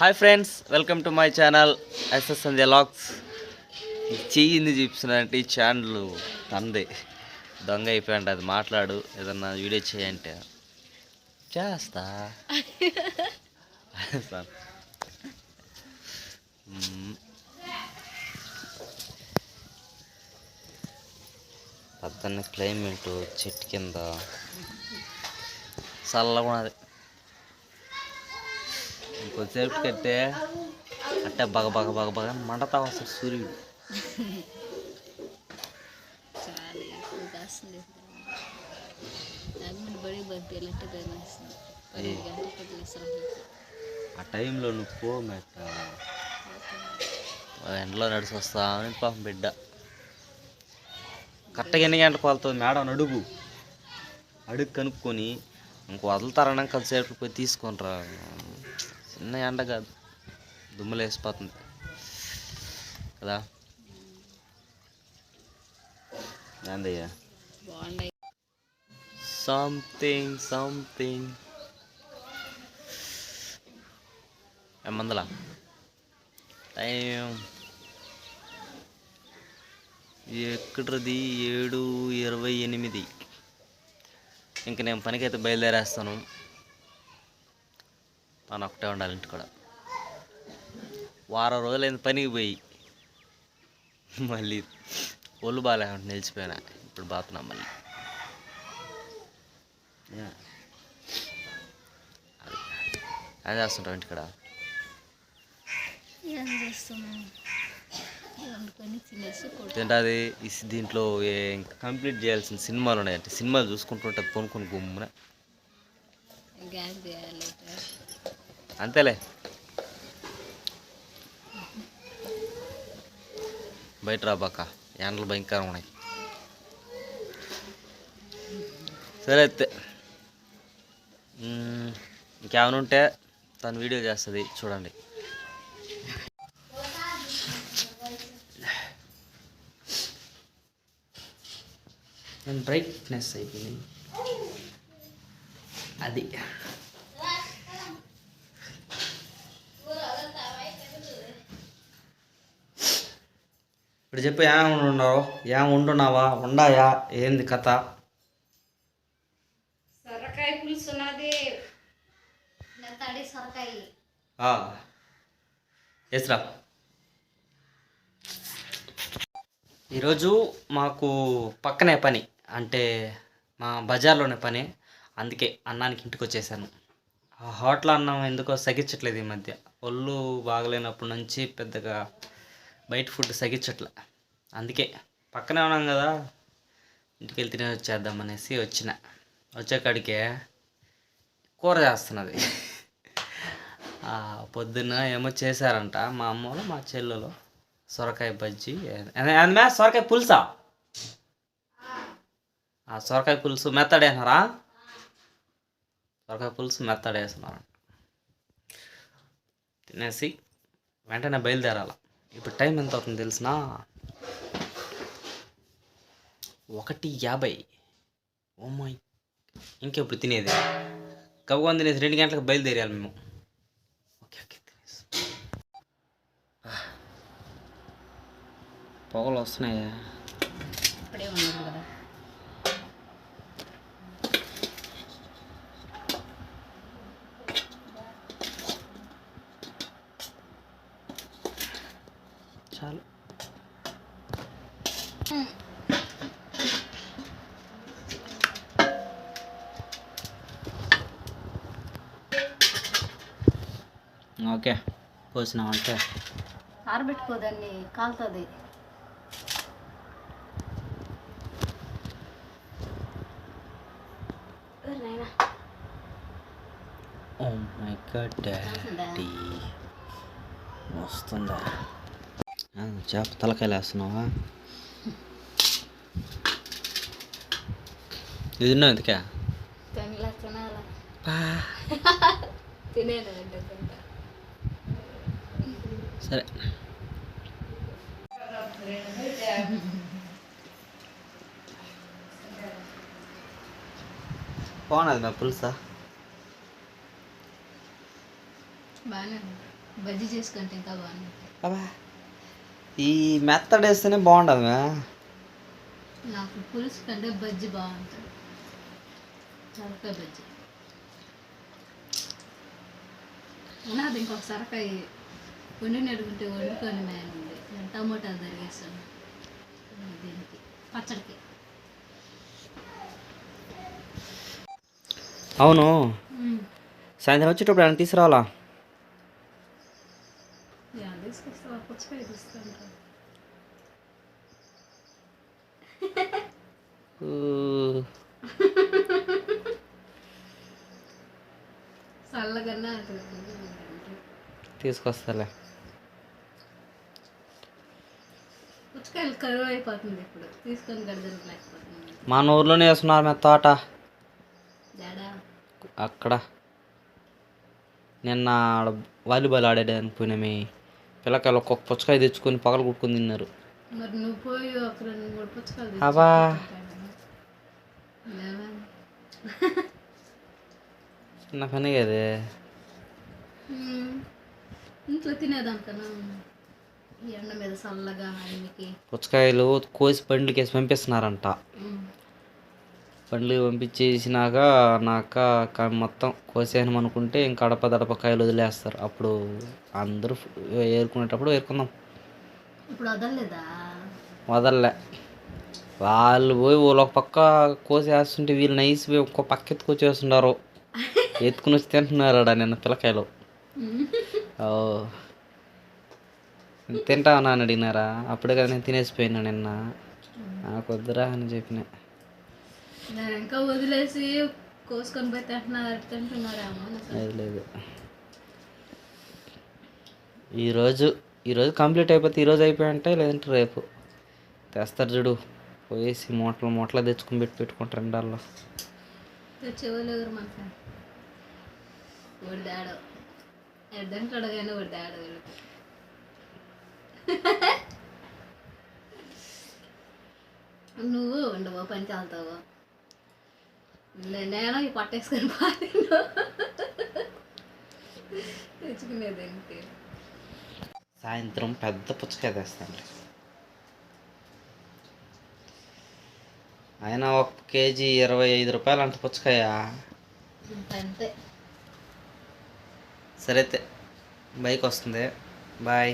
Hi friends welcome to my channel SS Sandhya lakhs. చెయ్యింది చూపిస్తున్నారంటే ఈ ఛానల్ తంది. దొంగ అయిపోయాడు అది మాట్లాడు ఏదన్నా వీడియో చేయంటే. చేస్తా. పద్దన్న క్లైమేట్ చెట్టు కింద. చల్లగా ఉన్నది ఇంకొద్దిసేపు కట్టే అట్టే బగ బగ బగ బగ మండతా వస్తాడు సూర్యుడు. వేస్తుంది అసలు ఆ టైంలో నువ్వు పో మెట్ట ఎండలో నడిచి వస్తా అని పాపం బిడ్డ. కరెక్ట్గా ఎన్ని గంటలకు వెళ్తుంది మేడం అడుగు. అడుగు కనుక్కొని ఇంక వదులుతారన్నా కొద్దిసేపు పోయి తీసుకొని రా. చిన్న ఎండ కాదు. దుమ్ములు వేసిపోతుంది. కదా? ఏందయ్యా? సంథింగ్ సంథింగ్ ఎమ్మందలా టైం. ఎక్కడది? ఏడు ఇరవై ఎనిమిది. ఇంక నేను పనికైతే బయలుదేరేస్తాను. తను ఒకటే ఉండాలి ఇంటి కూడా. వారం రోజులైంది పనికి పోయి. మళ్ళీ ఒళ్ళు బాగాలేకుండా నిలిచిపోయినా. ఇప్పుడు బాతున్నా మళ్ళీ. ఏం చేస్తుంటావు ఇంటికాడ సి- దీంట్లో కంప్లీట్ చేయాల్సిన సినిమాలు ఉన్నాయంటే సినిమాలు చూసుకుంటుంటుంది కొనుక్కొని గుమ్మున. అంతేలే. బయట రాబాక ఎండలు భయంకరం ఉన్నాయి. సరే అయితే. ఇంకేమనుంటే ఇంకేమైనా ఉంటే తను వీడియో చేస్తుంది చూడండి. బ్రైట్నెస్ అయిపోయింది. అది. ఇప్పుడు చెప్పు ఏం ఉండున్నావు ఏం ఉండున్నావా ఉండాయా? ఏంది కథ? సొరకాయ పులుసు ఉన్నది సొరకాయ. ఎస్రా ఈరోజు మాకు పక్కనే పని. అంటే మా బజార్లోనే పని. అందుకే అన్నానికి ఇంటికి వచ్చేసాను. ఆ హోటల్ అన్నం ఎందుకో సగించట్లేదు ఈ మధ్య. ఒళ్ళు బాగలేనప్పటి నుంచి పెద్దగా బయట ఫుడ్ సగించట్లే అందుకే పక్కనే ఉన్నాం కదా. ఇంటికి వెళ్ళి తినే వచ్చేద్దాం అనేసి వచ్చిన. వచ్చేకాడికే కూర చేస్తున్నది. పొద్దున్న ఏమో చేశారంట మా అమ్మలో మా చెల్లెలు. సొరకాయ బజ్జి అందుమే సొరకాయ పులుసా? ఆ సొరకాయ పులుసు మెత్తడేసినారా సొరకాయ పులుసు మెత్తడేస్తున్నారు తినేసి వెంటనే బయలుదేరాల. ఇప్పుడు టైం ఎంత అవుతుంది తెలిసినా? ఒకటి యాభై. Oh ఓ మై ఇంకెప్పుడు తినేది? కవ్వం తినేసి రెండు గంటలకు బయలుదేరాలి మేము. ఓకే ఓకే తినేసి. పొగలు వస్తున్నాయా? చాలు. ఓకే పోసినామంటే ఆరబెట్టుకోదాన్ని కాలుతుంది. Oh my god daddy. వస్తుందా? చేప తలకాయలు వేస్తున్నావా? ఇది ఉన్నావు ఎందుకే సరే. బాగున్నది మా పులుసా? బాగానే బజ్జీ చేసుకుంటే ఇంకా బాగుంది ఈ మెత్తడ్ వేస్తేనే బాగుండదు నాకు పులుసు కంటే బజ్జీ బాగుంటుంది. సరకాయ బజ్జీ. ఉన్నది ఇంకొక సరకాయ వండి నడుకుంటే వండుకొని నేను టమోటాలు తరిగేస్తాను. దీనికి పచ్చడికి. అవును. సాయంత్రం వచ్చేటప్పుడు ఆయన తీసుకురావాలా? తీసుకొస్తాలే. పుచ్చకాయలు కరువు అయిపోతుంది ఇప్పుడు. తీసుకొని గడదరలేకపోతుంది మన ఊర్లోనే వేస్తున్నారు మా తోట అక్కడ. నిన్న ఆడ వాలీబాల్ ఆడేదానికి పోయినామే. పిల్లకాయలు ఒక్కొక్క పుచ్చకాయ తెచ్చుకొని పగలు కుట్టుకొని తిన్నారు. మరి నువ్వు పోయి ఒక రెండు మూడు పుచ్చకాయలు అబ్బా. చిన్న పని కదే. ఇంట్లో తినేదానికన్నా ఈ ఎండ మీద చల్లగా ఆయనకి పుచ్చకాయలు కోసి బండ్లకి వేసి పంపిస్తున్నారంట. బండ్లు పంపించేసినాక నాక మొత్తం కోసేయను అనుకుంటే ఇంకా అడప దడప కాయలు వదిలేస్తారు. అప్పుడు అందరూ ఏరుకునేటప్పుడు ఏరుకుందాం. ఇప్పుడు వదలలేదా? వదల్లే. వాళ్ళు పోయి వాళ్ళు ఒక పక్క కోసేస్తుంటే వీళ్ళు నైస్ పోయి ఒక్క పక్క ఎత్తుకొచ్చేస్తున్నారు. ఎత్తుకుని వచ్చి తింటున్నారు నిన్న పిల్లకాయలు. ఓ. తింటావా అని అడిగినారా అప్పుడే కదా నేను తినేసిపోయినా నిన్న. నాకు వద్దురా అని చెప్పిన. ఇంకా వదిలేసి కోసుకొని పోయి తింటున్నారు. లేదు ఈరోజు ఈరోజు కంప్లీట్ అయిపోతే ఈరోజు అయిపోయి లేదంటే రేపు. తెస్తారు చూడు. పోయేసి మూటలు మూటలు తెచ్చుకుని పెట్టి పెట్టుకుంటారు ఎండాల్లో తెచ్చేవాళ్ళు ఎవరు మనకి కానీ వాడు దాడో వీళ్ళకి నువ్వు ఉండవు పనికి వెళ్తావు లే- నేను ఈ పట్టేసుకొని పాతిను తెచ్చుకునేదానికి సాయంత్రం పెద్ద పుచ్చకాయ తెస్తాను అయినా ఒక కేజీ ఇరవై ఐదు రూపాయలు అంత పుచ్చకాయ. అంతే సరే అయితే బైక్ వస్తుంది. బాయ్